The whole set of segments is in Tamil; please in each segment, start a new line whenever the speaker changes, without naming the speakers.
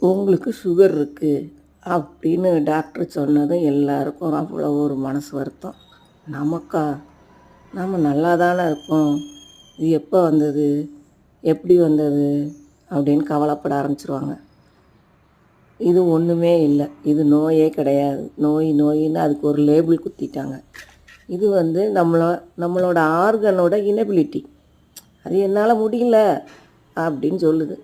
உங்களுக்கு சுகர் இருக்குது அப்படின்னு டாக்டர் சொன்னதும் எல்லாருக்கும் அவ்வளோ ஒரு மனசு வருத்தம். நமக்கா? நம்ம நல்லா தானே இருக்கோம். இது எப்போ வந்தது? எப்படி வந்தது? அப்படின்னு கவலைப்பட ஆரம்பிச்சிருவாங்க. இது ஒன்றுமே இல்லை. இது நோயே கிடையாது. நோய் நோயின்னு அதுக்கு ஒரு லேபிள் குத்திட்டாங்க. இது வந்து நம்மளோ நம்மளோட ஆர்கனோட இனபிலிட்டி அது என்னால் முடியல அப்படின்னு சொல்லுது.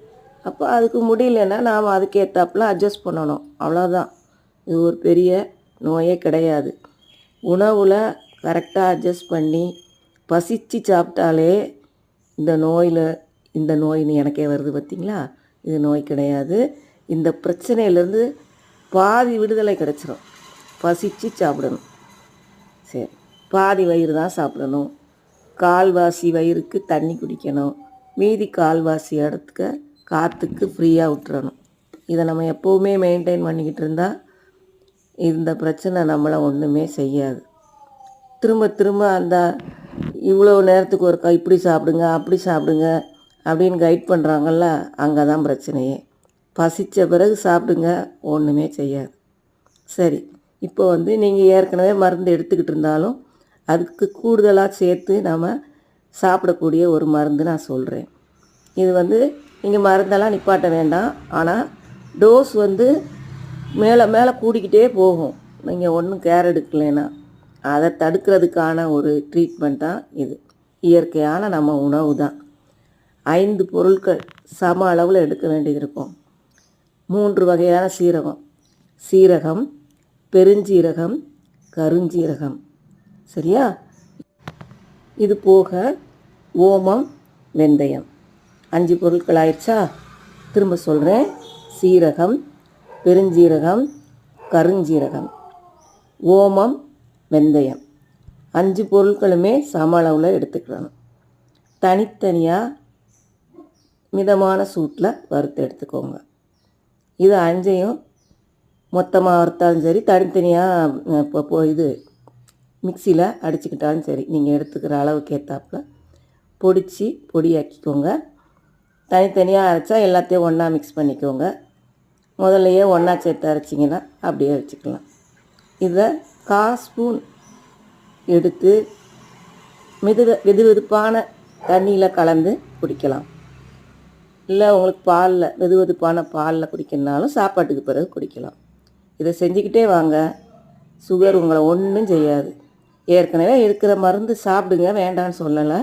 அப்போ அதுக்கு முடியலன்னா நாம் அதுக்கேற்றாப்புல அட்ஜஸ்ட் பண்ணணும். அவ்வளோதான் இது ஒரு பெரிய நோயே கிடையாது. உணவில் கரெக்டாக அட்ஜஸ்ட் பண்ணி பசித்து சாப்பிட்டாலே இந்த நோயில் இந்த நோயின்னு எனக்கே வருது பார்த்திங்களா இது நோய் கிடையாது. இந்த பிரச்சனையிலேருந்து பாதி விடுதலை கிடச்சிரும். பசித்து சாப்பிடணும். சரி. பாதி வயிறு தான் சாப்பிடணும். கால்வாசி வயிறுக்கு தண்ணி குடிக்கணும். மீதி கால்வாசி இடத்துக்கு காற்றுக்கு ஃப்ரீயாக விட்டுறணும். இதை நம்ம எப்போவுமே மெயின்டைன் பண்ணிக்கிட்டு இருந்தால் இந்த பிரச்சனை நம்மளை ஒன்றுமே செய்யாது. திரும்ப திரும்ப அந்த இவ்வளோ நேரத்துக்கு ஒருக்கா இப்படி சாப்பிடுங்க அப்படி சாப்பிடுங்க அப்படின்னு கைட் பண்ணுறாங்கல்ல அங்கே தான் பிரச்சனையே. பசித்த பிறகு சாப்பிடுங்க ஒன்றுமே செய்யாது. சரி இப்போ வந்து நீங்கள் ஏற்கனவே மருந்து எடுத்துக்கிட்டு இருந்தாலும் அதுக்கு கூடுதலாக சேர்த்து நம்ம சாப்பிடக்கூடிய ஒரு மருந்து நான் சொல்கிறேன் இது வந்து நீங்கள் மருந்தெல்லாம் நிப்பாட்ட வேண்டாம். ஆனால் டோஸ் வந்து மேலே மேலே கூடிக்கிட்டே போகும். நீங்கள் ஒன்றும் கேர் எடுக்கலைன்னா. அதை தடுக்கிறதுக்கான ஒரு ட்ரீட்மெண்ட் தான் இது. இயற்கையான நம்ம உணவு தான். ஐந்து பொருட்கள் சம அளவில் எடுக்க வேண்டியது இருக்கும் மூன்று வகையான சீரகம். சீரகம் பெருஞ்சீரகம் கருஞ்சீரகம். சரியா? இது போக ஓமம் வெந்தயம். அஞ்சு பொருட்கள் ஆயிடுச்சா? திரும்ப சொல்கிறேன் சீரகம் பெருஞ்சீரகம் கருஞ்சீரகம் ஓமம் வெந்தயம். அஞ்சு பொருட்களுமே சம அளவில் எடுத்துக்கணும். தனித்தனியாக மிதமான சூட்டில் வறுத்து எடுத்துக்கோங்க. இது அஞ்சையும் மொத்தமாக வறுத்தாலும் சரி தனித்தனியாக இப்போ இது மிக்சியில் அடிச்சுக்கிட்டாலும் சரி நீங்கள் எடுத்துக்கிற அளவுக்கு ஏற்றாப்புல பொடித்து பொடியாக்கிக்கோங்க. தனித்தனியாக அரைச்சா எல்லாத்தையும் ஒன்றா மிக்ஸ் பண்ணிக்கோங்க. முதல்லையே ஒன்றா சேர்த்து அரைச்சிங்கன்னா அப்படியே வச்சுக்கலாம். இதை கா ஸ்பூன் எடுத்து மெது வெது வெதுப்பான தண்ணியில் கலந்து குடிக்கலாம். இல்லை உங்களுக்கு பாலில் வெது வெதுப்பான பாலில் குடிக்கணுனாலும் சாப்பாட்டுக்கு பிறகு குடிக்கலாம். இதை செஞ்சுக்கிட்டே வாங்க. சுகர் உங்களை ஒன்றும் செய்யாது. ஏற்கனவே இருக்கிற மருந்து சாப்பிடுங்க வேண்டான்னு சொல்லலை.